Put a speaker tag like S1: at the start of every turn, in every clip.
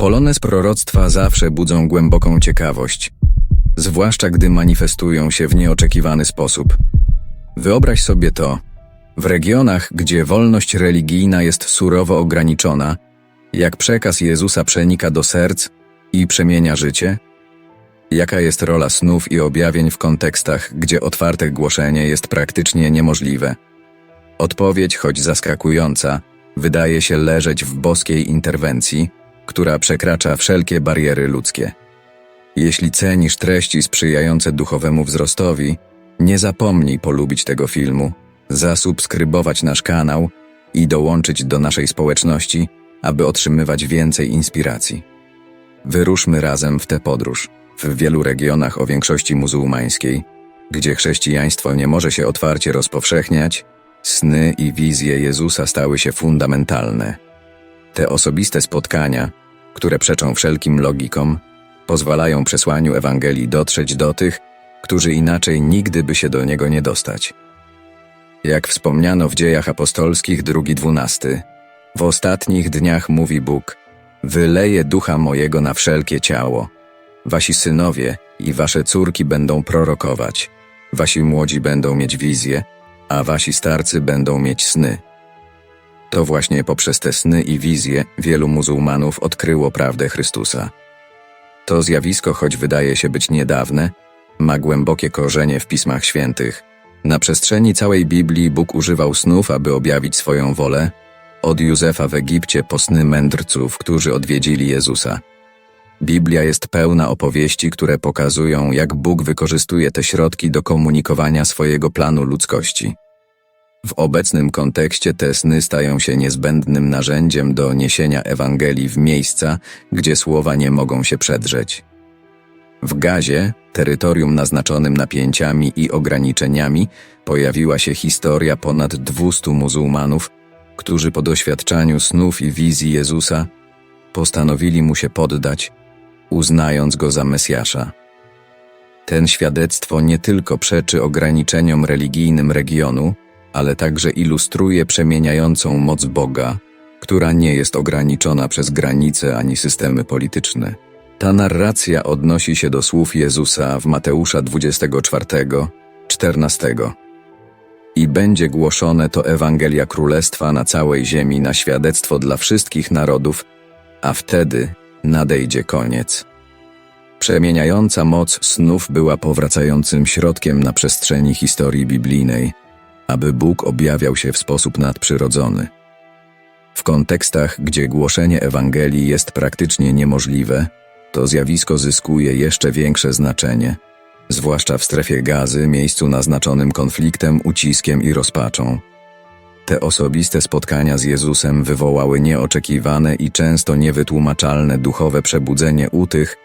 S1: Polone z proroctwa zawsze budzą głęboką ciekawość, zwłaszcza gdy manifestują się w nieoczekiwany sposób. Wyobraź sobie to. W regionach, gdzie wolność religijna jest surowo ograniczona, jak przekaz Jezusa przenika do serc i przemienia życie? Jaka jest rola snów i objawień w kontekstach, gdzie otwarte głoszenie jest praktycznie niemożliwe? Odpowiedź, choć zaskakująca, wydaje się leżeć w boskiej interwencji, która przekracza wszelkie bariery ludzkie. Jeśli cenisz treści sprzyjające duchowemu wzrostowi, nie zapomnij polubić tego filmu, zasubskrybować nasz kanał i dołączyć do naszej społeczności, aby otrzymywać więcej inspiracji. Wyruszmy razem w tę podróż. W wielu regionach o większości muzułmańskiej, gdzie chrześcijaństwo nie może się otwarcie rozpowszechniać, sny i wizje Jezusa stały się fundamentalne. Te osobiste spotkania, które przeczą wszelkim logikom, pozwalają przesłaniu Ewangelii dotrzeć do tych, którzy inaczej nigdy by się do niego nie dostać. Jak wspomniano w dziejach apostolskich drugi dwunasty, w ostatnich dniach mówi Bóg, wyleję ducha mojego na wszelkie ciało. Wasi synowie i wasze córki będą prorokować, wasi młodzi będą mieć wizje, a wasi starcy będą mieć sny. To właśnie poprzez te sny i wizje wielu muzułmanów odkryło prawdę Chrystusa. To zjawisko, choć wydaje się być niedawne, ma głębokie korzenie w Pismach Świętych. Na przestrzeni całej Biblii Bóg używał snów, aby objawić swoją wolę, od Józefa w Egipcie po sny mędrców, którzy odwiedzili Jezusa. Biblia jest pełna opowieści, które pokazują, jak Bóg wykorzystuje te środki do komunikowania swojego planu ludzkości. W obecnym kontekście te sny stają się niezbędnym narzędziem do niesienia Ewangelii w miejsca, gdzie słowa nie mogą się przedrzeć. W Gazie, terytorium naznaczonym napięciami i ograniczeniami, pojawiła się historia ponad 200 muzułmanów, którzy po doświadczaniu snów i wizji Jezusa postanowili mu się poddać, uznając go za Mesjasza. Ten świadectwo nie tylko przeczy ograniczeniom religijnym regionu, ale także ilustruje przemieniającą moc Boga, która nie jest ograniczona przez granice ani systemy polityczne. Ta narracja odnosi się do słów Jezusa w Mateusza 24, 14. I będzie głoszone to Ewangelia Królestwa na całej ziemi na świadectwo dla wszystkich narodów, a wtedy nadejdzie koniec. Przemieniająca moc snów była powracającym środkiem na przestrzeni historii biblijnej, aby Bóg objawiał się w sposób nadprzyrodzony. W kontekstach, gdzie głoszenie Ewangelii jest praktycznie niemożliwe, to zjawisko zyskuje jeszcze większe znaczenie, zwłaszcza w strefie gazy, miejscu naznaczonym konfliktem, uciskiem i rozpaczą. Te osobiste spotkania z Jezusem wywołały nieoczekiwane i często niewytłumaczalne duchowe przebudzenie u tych,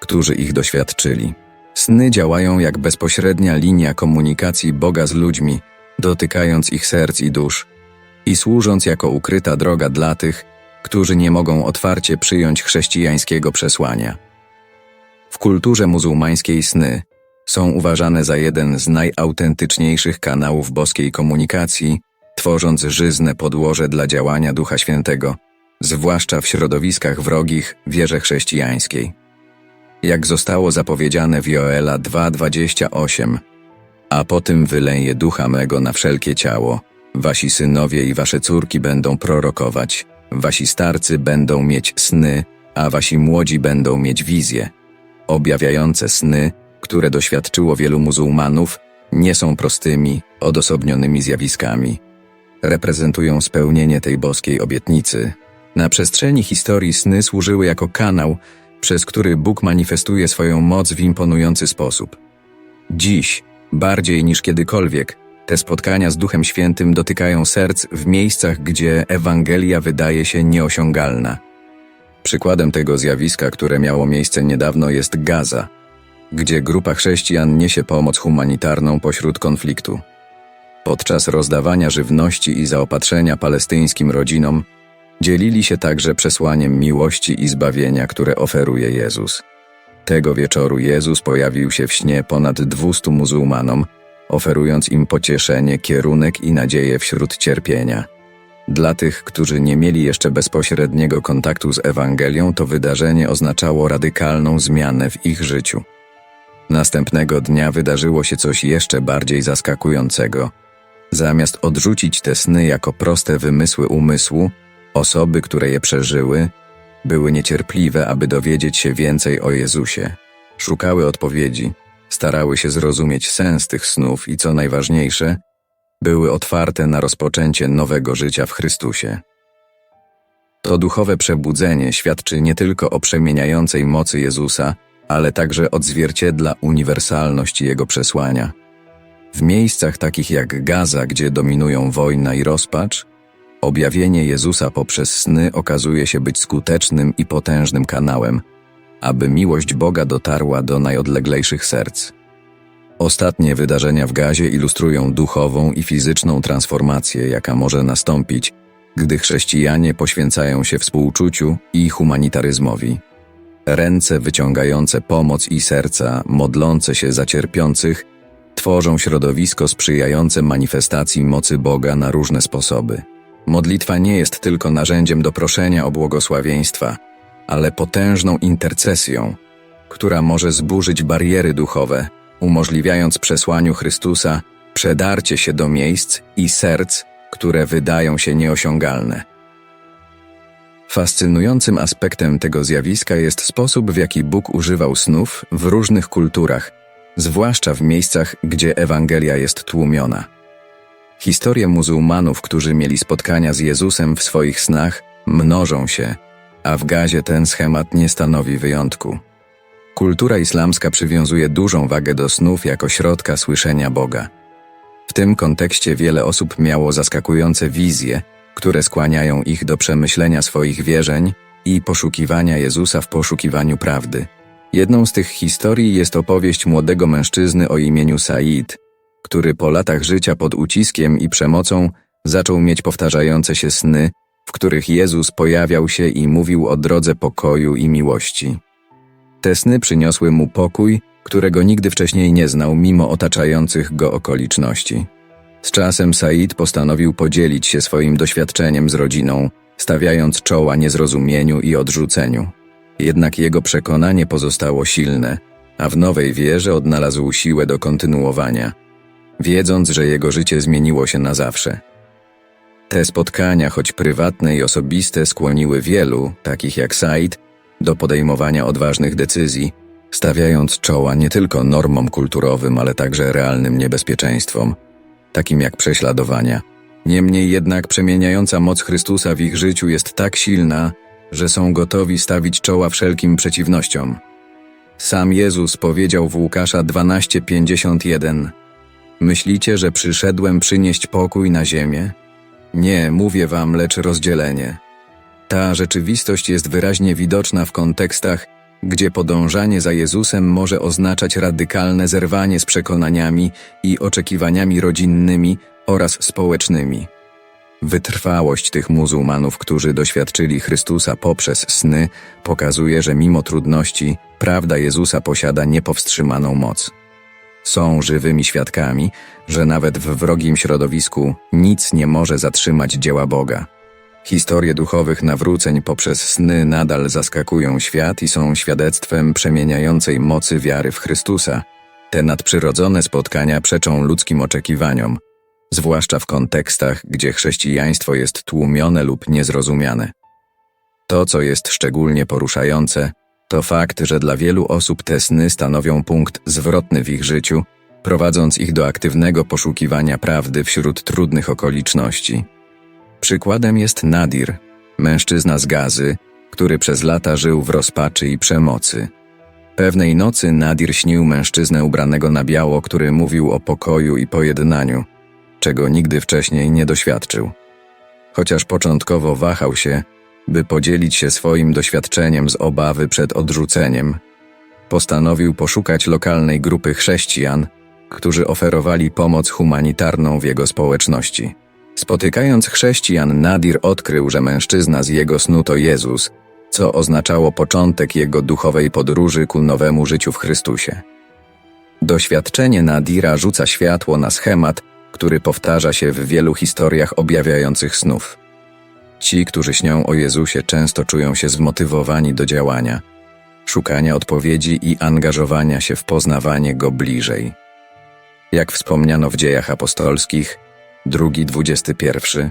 S1: którzy ich doświadczyli. Sny działają jak bezpośrednia linia komunikacji Boga z ludźmi, dotykając ich serc i dusz i służąc jako ukryta droga dla tych, którzy nie mogą otwarcie przyjąć chrześcijańskiego przesłania. W kulturze muzułmańskiej sny są uważane za jeden z najautentyczniejszych kanałów boskiej komunikacji, tworząc żyzne podłoże dla działania Ducha Świętego, zwłaszcza w środowiskach wrogich wierze chrześcijańskiej. Jak zostało zapowiedziane w Joela 2:28, a potem wyleję ducha mego na wszelkie ciało, wasi synowie i wasze córki będą prorokować, wasi starcy będą mieć sny, a wasi młodzi będą mieć wizje. Objawiające sny, które doświadczyło wielu muzułmanów, nie są prostymi, odosobnionymi zjawiskami. Reprezentują spełnienie tej boskiej obietnicy. Na przestrzeni historii sny służyły jako kanał, przez który Bóg manifestuje swoją moc w imponujący sposób. Dziś, bardziej niż kiedykolwiek, te spotkania z Duchem Świętym dotykają serc w miejscach, gdzie Ewangelia wydaje się nieosiągalna. Przykładem tego zjawiska, które miało miejsce niedawno, jest Gaza, gdzie grupa chrześcijan niesie pomoc humanitarną pośród konfliktu. Podczas rozdawania żywności i zaopatrzenia palestyńskim rodzinom, dzielili się także przesłaniem miłości i zbawienia, które oferuje Jezus. Tego wieczoru Jezus pojawił się w śnie ponad 200 muzułmanom, oferując im pocieszenie, kierunek i nadzieję wśród cierpienia. Dla tych, którzy nie mieli jeszcze bezpośredniego kontaktu z Ewangelią, to wydarzenie oznaczało radykalną zmianę w ich życiu. Następnego dnia wydarzyło się coś jeszcze bardziej zaskakującego. Zamiast odrzucić te sny jako proste wymysły umysłu, osoby, które je przeżyły, były niecierpliwe, aby dowiedzieć się więcej o Jezusie. Szukały odpowiedzi, starały się zrozumieć sens tych snów i co najważniejsze, były otwarte na rozpoczęcie nowego życia w Chrystusie. To duchowe przebudzenie świadczy nie tylko o przemieniającej mocy Jezusa, ale także odzwierciedla uniwersalność Jego przesłania. W miejscach takich jak Gaza, gdzie dominują wojna i rozpacz, objawienie Jezusa poprzez sny okazuje się być skutecznym i potężnym kanałem, aby miłość Boga dotarła do najodleglejszych serc. Ostatnie wydarzenia w Gazie ilustrują duchową i fizyczną transformację, jaka może nastąpić, gdy chrześcijanie poświęcają się współczuciu i humanitaryzmowi. Ręce wyciągające pomoc i serca modlące się za cierpiących tworzą środowisko sprzyjające manifestacji mocy Boga na różne sposoby. Modlitwa nie jest tylko narzędziem do proszenia o błogosławieństwa, ale potężną intercesją, która może zburzyć bariery duchowe, umożliwiając przesłaniu Chrystusa przedarcie się do miejsc i serc, które wydają się nieosiągalne. Fascynującym aspektem tego zjawiska jest sposób, w jaki Bóg używał snów w różnych kulturach, zwłaszcza w miejscach, gdzie Ewangelia jest tłumiona. Historie muzułmanów, którzy mieli spotkania z Jezusem w swoich snach, mnożą się, a w Gazie ten schemat nie stanowi wyjątku. Kultura islamska przywiązuje dużą wagę do snów jako środka słyszenia Boga. W tym kontekście wiele osób miało zaskakujące wizje, które skłaniają ich do przemyślenia swoich wierzeń i poszukiwania Jezusa w poszukiwaniu prawdy. Jedną z tych historii jest opowieść młodego mężczyzny o imieniu Said, który po latach życia pod uciskiem i przemocą zaczął mieć powtarzające się sny, w których Jezus pojawiał się i mówił o drodze pokoju i miłości. Te sny przyniosły mu pokój, którego nigdy wcześniej nie znał mimo otaczających go okoliczności. Z czasem Said postanowił podzielić się swoim doświadczeniem z rodziną, stawiając czoła niezrozumieniu i odrzuceniu. Jednak jego przekonanie pozostało silne, a w nowej wierze odnalazł siłę do kontynuowania, wiedząc, że jego życie zmieniło się na zawsze. Te spotkania, choć prywatne i osobiste, skłoniły wielu, takich jak Said, do podejmowania odważnych decyzji, stawiając czoła nie tylko normom kulturowym, ale także realnym niebezpieczeństwom, takim jak prześladowania. Niemniej jednak przemieniająca moc Chrystusa w ich życiu jest tak silna, że są gotowi stawić czoła wszelkim przeciwnościom. Sam Jezus powiedział w Łukasza 12:51: Myślicie, że przyszedłem przynieść pokój na ziemię? Nie, mówię wam, lecz rozdzielenie. Ta rzeczywistość jest wyraźnie widoczna w kontekstach, gdzie podążanie za Jezusem może oznaczać radykalne zerwanie z przekonaniami i oczekiwaniami rodzinnymi oraz społecznymi. Wytrwałość tych muzułmanów, którzy doświadczyli Chrystusa poprzez sny, pokazuje, że mimo trudności, prawda Jezusa posiada niepowstrzymaną moc. Są żywymi świadkami, że nawet w wrogim środowisku nic nie może zatrzymać dzieła Boga. Historie duchowych nawróceń poprzez sny nadal zaskakują świat i są świadectwem przemieniającej mocy wiary w Chrystusa. Te nadprzyrodzone spotkania przeczą ludzkim oczekiwaniom, zwłaszcza w kontekstach, gdzie chrześcijaństwo jest tłumione lub niezrozumiane. To, co jest szczególnie poruszające, to fakt, że dla wielu osób te sny stanowią punkt zwrotny w ich życiu, prowadząc ich do aktywnego poszukiwania prawdy wśród trudnych okoliczności. Przykładem jest Nadir, mężczyzna z Gazy, który przez lata żył w rozpaczy i przemocy. Pewnej nocy Nadir śnił mężczyznę ubranego na biało, który mówił o pokoju i pojednaniu, czego nigdy wcześniej nie doświadczył. Chociaż początkowo wahał się, by podzielić się swoim doświadczeniem z obawy przed odrzuceniem, postanowił poszukać lokalnej grupy chrześcijan, którzy oferowali pomoc humanitarną w jego społeczności. Spotykając chrześcijan, Nadir odkrył, że mężczyzna z jego snu to Jezus, co oznaczało początek jego duchowej podróży ku nowemu życiu w Chrystusie. Doświadczenie Nadira rzuca światło na schemat, który powtarza się w wielu historiach objawiających snów. Ci, którzy śnią o Jezusie, często czują się zmotywowani do działania, szukania odpowiedzi i angażowania się w poznawanie Go bliżej. Jak wspomniano w dziejach apostolskich, drugi dwudziesty pierwszy,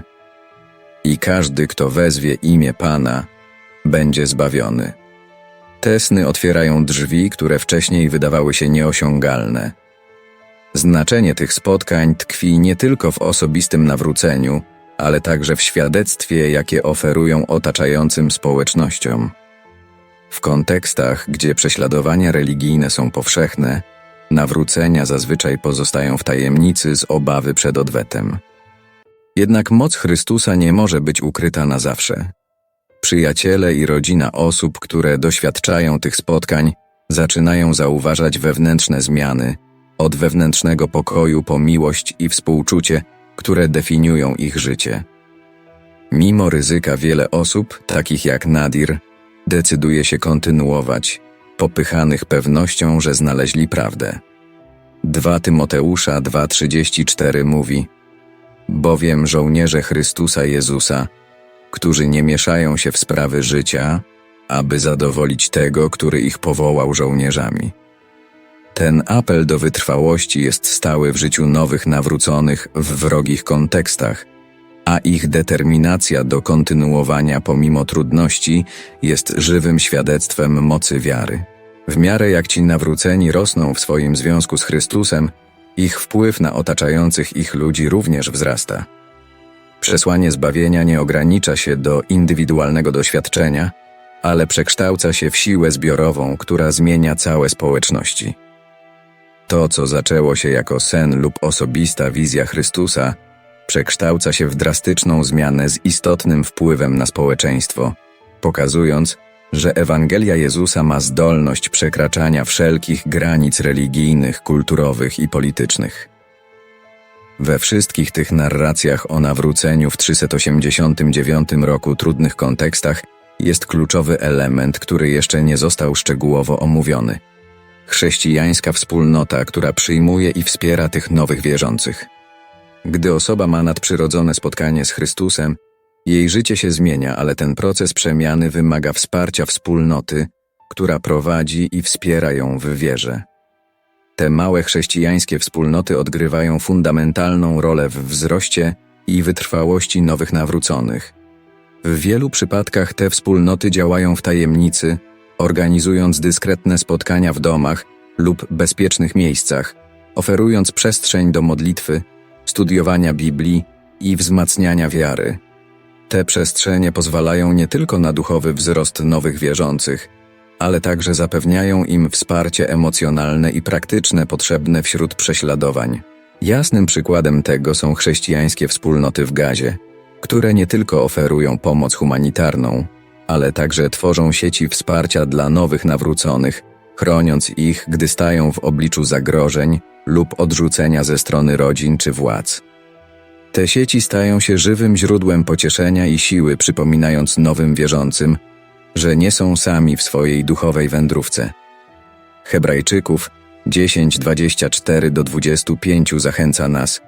S1: i każdy, kto wezwie imię Pana, będzie zbawiony. Te sny otwierają drzwi, które wcześniej wydawały się nieosiągalne. Znaczenie tych spotkań tkwi nie tylko w osobistym nawróceniu, ale także w świadectwie, jakie oferują otaczającym społecznościom. W kontekstach, gdzie prześladowania religijne są powszechne, nawrócenia zazwyczaj pozostają w tajemnicy z obawy przed odwetem. Jednak moc Chrystusa nie może być ukryta na zawsze. Przyjaciele i rodzina osób, które doświadczają tych spotkań, zaczynają zauważać wewnętrzne zmiany, od wewnętrznego pokoju po miłość i współczucie, które definiują ich życie. Mimo ryzyka wiele osób, takich jak Nadir, decyduje się kontynuować, popychanych pewnością, że znaleźli prawdę. 2 Tymoteusza 2:34 mówi: Bowiem żołnierze Chrystusa Jezusa, którzy nie mieszają się w sprawy życia, aby zadowolić tego, który ich powołał żołnierzami. Ten apel do wytrwałości jest stały w życiu nowych nawróconych w wrogich kontekstach, a ich determinacja do kontynuowania pomimo trudności jest żywym świadectwem mocy wiary. W miarę jak ci nawróceni rosną w swoim związku z Chrystusem, ich wpływ na otaczających ich ludzi również wzrasta. Przesłanie zbawienia nie ogranicza się do indywidualnego doświadczenia, ale przekształca się w siłę zbiorową, która zmienia całe społeczności. To, co zaczęło się jako sen lub osobista wizja Chrystusa, przekształca się w drastyczną zmianę z istotnym wpływem na społeczeństwo, pokazując, że Ewangelia Jezusa ma zdolność przekraczania wszelkich granic religijnych, kulturowych i politycznych. We wszystkich tych narracjach o nawróceniu w 389 roku trudnych kontekstach jest kluczowy element, który jeszcze nie został szczegółowo omówiony. Chrześcijańska wspólnota, która przyjmuje i wspiera tych nowych wierzących. Gdy osoba ma nadprzyrodzone spotkanie z Chrystusem, jej życie się zmienia, ale ten proces przemiany wymaga wsparcia wspólnoty, która prowadzi i wspiera ją w wierze. Te małe chrześcijańskie wspólnoty odgrywają fundamentalną rolę w wzroście i wytrwałości nowych nawróconych. W wielu przypadkach te wspólnoty działają w tajemnicy, organizując dyskretne spotkania w domach lub bezpiecznych miejscach, oferując przestrzeń do modlitwy, studiowania Biblii i wzmacniania wiary. Te przestrzenie pozwalają nie tylko na duchowy wzrost nowych wierzących, ale także zapewniają im wsparcie emocjonalne i praktyczne potrzebne wśród prześladowań. Jasnym przykładem tego są chrześcijańskie wspólnoty w Gazie, które nie tylko oferują pomoc humanitarną, ale także tworzą sieci wsparcia dla nowych nawróconych, chroniąc ich, gdy stają w obliczu zagrożeń lub odrzucenia ze strony rodzin czy władz. Te sieci stają się żywym źródłem pocieszenia i siły, przypominając nowym wierzącym, że nie są sami w swojej duchowej wędrówce. Hebrajczyków 10:24 do 25 zachęca nas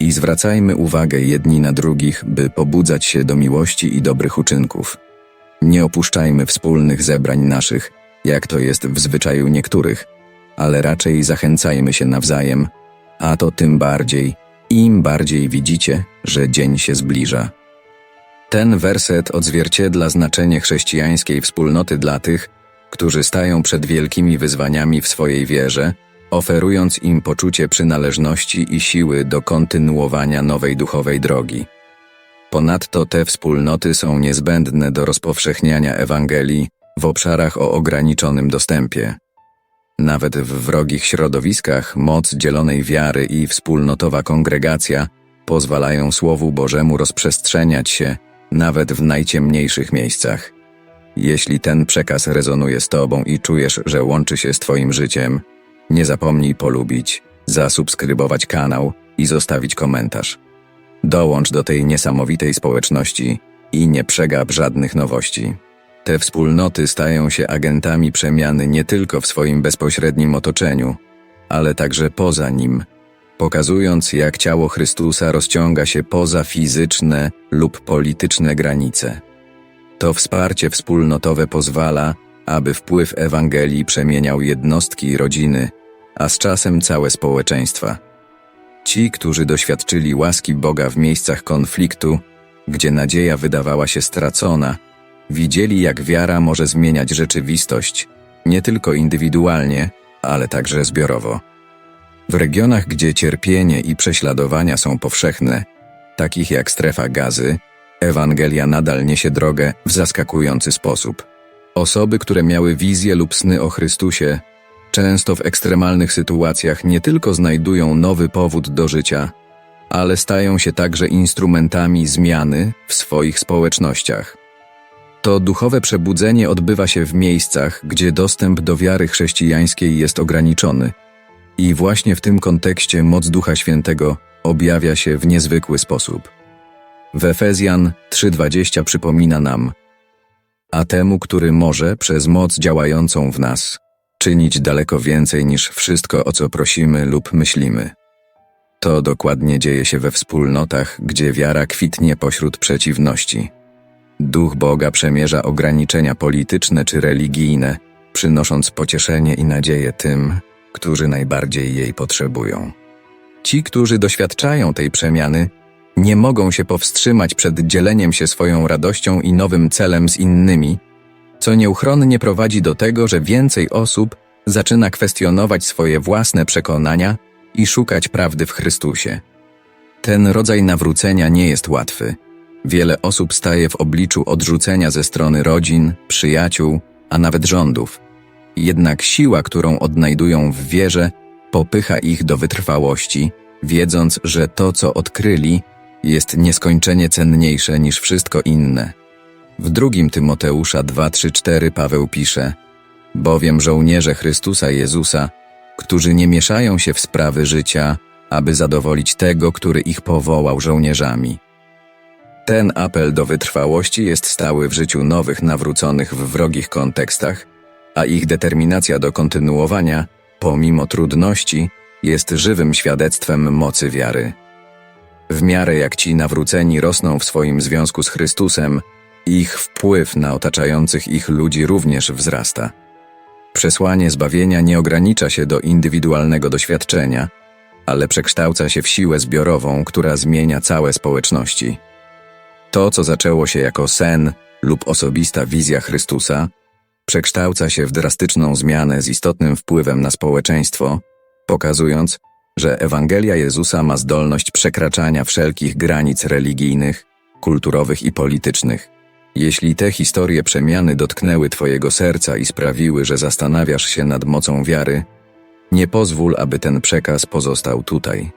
S1: i zwracajmy uwagę jedni na drugich, by pobudzać się do miłości i dobrych uczynków. Nie opuszczajmy wspólnych zebrań naszych, jak to jest w zwyczaju niektórych, ale raczej zachęcajmy się nawzajem, a to tym bardziej, im bardziej widzicie, że dzień się zbliża. Ten werset odzwierciedla znaczenie chrześcijańskiej wspólnoty dla tych, którzy stają przed wielkimi wyzwaniami w swojej wierze, oferując im poczucie przynależności i siły do kontynuowania nowej duchowej drogi. Ponadto te wspólnoty są niezbędne do rozpowszechniania Ewangelii w obszarach o ograniczonym dostępie. Nawet w wrogich środowiskach moc dzielonej wiary i wspólnotowa kongregacja pozwalają Słowu Bożemu rozprzestrzeniać się nawet w najciemniejszych miejscach. Jeśli ten przekaz rezonuje z Tobą i czujesz, że łączy się z Twoim życiem, nie zapomnij polubić, zasubskrybować kanał i zostawić komentarz. Dołącz do tej niesamowitej społeczności i nie przegap żadnych nowości. Te wspólnoty stają się agentami przemiany nie tylko w swoim bezpośrednim otoczeniu, ale także poza nim. pokazując jak ciało Chrystusa rozciąga się poza fizyczne lub polityczne granice. To wsparcie wspólnotowe pozwala, aby wpływ Ewangelii przemieniał jednostki i rodziny, a z czasem całe społeczeństwa. Ci, którzy doświadczyli łaski Boga w miejscach konfliktu, gdzie nadzieja wydawała się stracona, widzieli, jak wiara może zmieniać rzeczywistość, nie tylko indywidualnie, ale także zbiorowo. W regionach, gdzie cierpienie i prześladowania są powszechne, takich jak strefa gazy, Ewangelia nadal niesie drogę w zaskakujący sposób. Osoby, które miały wizje lub sny o Chrystusie, często w ekstremalnych sytuacjach nie tylko znajdują nowy powód do życia, ale stają się także instrumentami zmiany w swoich społecznościach. To duchowe przebudzenie odbywa się w miejscach, gdzie dostęp do wiary chrześcijańskiej jest ograniczony. I właśnie w tym kontekście moc Ducha Świętego objawia się w niezwykły sposób. W Efezjan 3:20 przypomina nam: A temu, który może przez moc działającą w nas czynić daleko więcej niż wszystko, o co prosimy lub myślimy. To dokładnie dzieje się we wspólnotach, gdzie wiara kwitnie pośród przeciwności. Duch Boga przemierza ograniczenia polityczne czy religijne, przynosząc pocieszenie i nadzieję tym, którzy najbardziej jej potrzebują. Ci, którzy doświadczają tej przemiany, nie mogą się powstrzymać przed dzieleniem się swoją radością i nowym celem z innymi, co nieuchronnie prowadzi do tego, że więcej osób zaczyna kwestionować swoje własne przekonania i szukać prawdy w Chrystusie. Ten rodzaj nawrócenia nie jest łatwy. Wiele osób staje w obliczu odrzucenia ze strony rodzin, przyjaciół, a nawet rządów. Jednak siła, którą odnajdują w wierze, popycha ich do wytrwałości, wiedząc, że to, co odkryli, jest nieskończenie cenniejsze niż wszystko inne. W drugim Tymoteusza 2:3-4 Paweł pisze: Bowiem żołnierze Chrystusa Jezusa, którzy nie mieszają się w sprawy życia, aby zadowolić tego, który ich powołał żołnierzami. Ten apel do wytrwałości jest stały w życiu nowych nawróconych w wrogich kontekstach, a ich determinacja do kontynuowania, pomimo trudności, jest żywym świadectwem mocy wiary. W miarę jak ci nawróceni rosną w swoim związku z Chrystusem, ich wpływ na otaczających ich ludzi również wzrasta. Przesłanie zbawienia nie ogranicza się do indywidualnego doświadczenia, ale przekształca się w siłę zbiorową, która zmienia całe społeczności. To, co zaczęło się jako sen lub osobista wizja Chrystusa, przekształca się w drastyczną zmianę z istotnym wpływem na społeczeństwo, pokazując, że Ewangelia Jezusa ma zdolność przekraczania wszelkich granic religijnych, kulturowych i politycznych. Jeśli te historie przemiany dotknęły Twojego serca i sprawiły, że zastanawiasz się nad mocą wiary, nie pozwól, aby ten przekaz pozostał tutaj.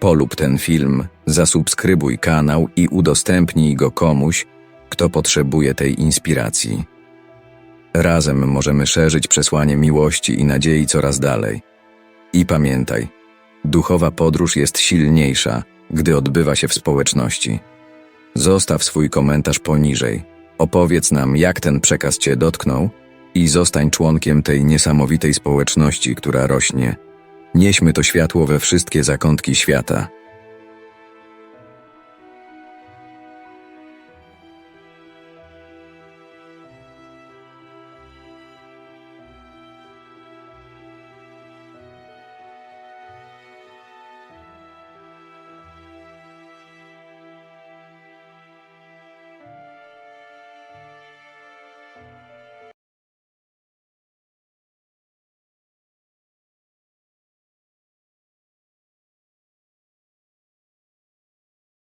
S1: Polub ten film, zasubskrybuj kanał i udostępnij go komuś, kto potrzebuje tej inspiracji. Razem możemy szerzyć przesłanie miłości i nadziei coraz dalej. I pamiętaj, duchowa podróż jest silniejsza, gdy odbywa się w społeczności. Zostaw swój komentarz poniżej. Opowiedz nam, jak ten przekaz Cię dotknął i zostań członkiem tej niesamowitej społeczności, która rośnie. Nieśmy to światło we wszystkie zakątki świata.